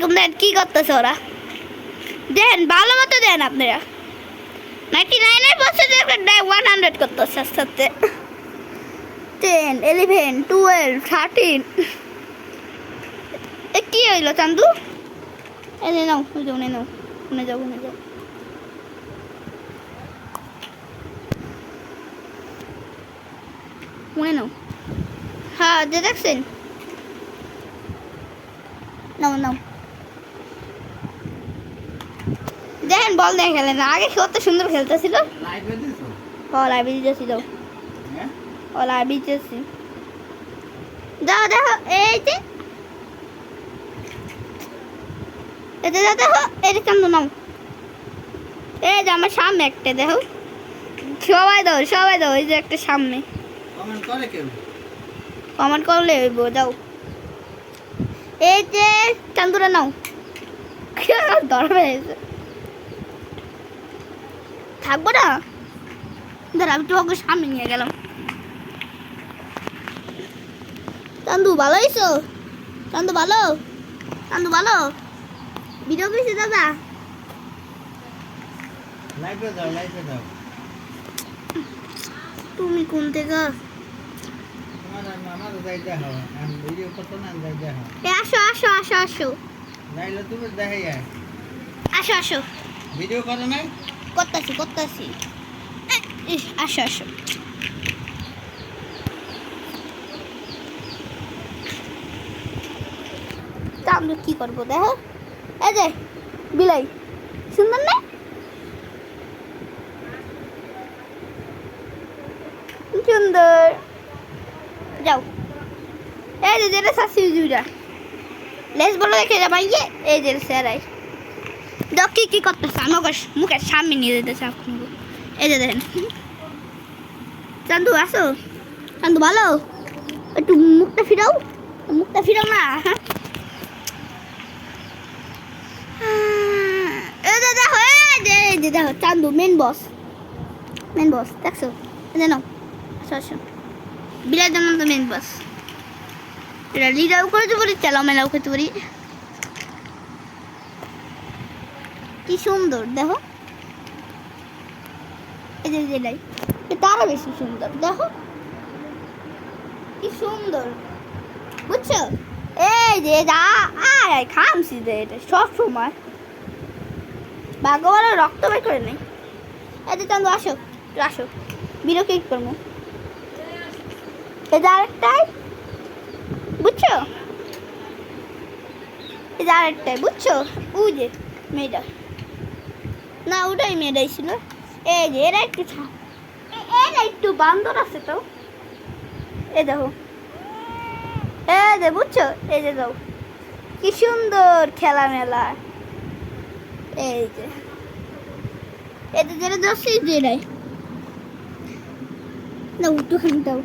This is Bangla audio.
আলাইকুম দেন, কি করতেছে ওরা? দেন, ভালো মতো দেন আপনারা। নাইনটি নাইনের বছর ওয়ান হান্ড্রেড করতেছে আস্তে আস্তে। টেন ইলেভেন টুয়েলভ থার্টিন এ, কি হইল চান্দু? এনে নাও ওই যাও নাও উনে যাও উনে যাও। উনে নাও। হ্যাঁ যে দেখছেন। নাও নাও। দেখেন বল দেখে খেলে না আগে কত সুন্দর খেলতেছিল? ও হ্যাঁ? ও যাও দেখো এই যে। যাও দেখো যে নাও এই যে আমার সামনে একটা দেখো। সবাই দাও সবাই দাও এই যে একটা সামনে। কমেন্ট করে কেউ? কমেন্ট করলে হইব যাও। এই যে চান্দুরা নাও। ধরবে। থাকব না? দাঁড়া আমি তোমাকে সামনে নিয়ে গেলাম। চান্দু ভালো হয়েছো চান্দু ভালো? চান্দু ভালো? ভিডিও করেছি দাদা? দাও তুমি কোন থেকে? না আসো আসো আসো আসো। আসো আসো। ভিডিও করো নাই? করতেছি করতেছি। আসো আসো। তা আমরা কি করব, দেখো? এই যে, বিলাই, সুন্দর না? সুন্দর। যাও। এই যে যেটা শাশি জুড়া লেস বলো দেখে যাবা ইয়ে এই যে স্যারাই দেখ কি কি করতেছে? আমি ওকে মুখের সামনে নিয়ে যেতেছে এখন এই যে দেখেন। চান্দু, আসো। চান্দু, ভালো? একটু মুখটা ফিরাও। মুখটা ফিরাও না। হ্যাঁ? দেখো চান্দু মেন বস মেন বস দেখছ? নাও। আসো আসো। তো মেন বস এটা লিডাও করতে পারি, চালাও, মেলাও করতে পারি। কি সুন্দর, দেখো। এই যে যেটাই এটা আরও বেশি সুন্দর, দেখো। কি সুন্দর। বুঝছ? এই যে যা আয় খামছি যে এটা সব সময়। ভাগ্যবালা রক্ত বের করে নেই। যে চান্দু আসো আসো। বিরক্ত করব। যে আরেকটাই। বুঝছ? যে আরেকটাই, বুঝছ? উ যে, মেয়েটা। না, ওটাই মেয়েটাই ছিল এই যে, এরা একটু এ- এরা একটু বান্দর আছে তো। এই দেখো। এই যে, বুঝছ? এই যে দাও। কি সুন্দর খেলা মেলা এই যে। যে যেটা যেটাই দাও, একটুখানি দাও।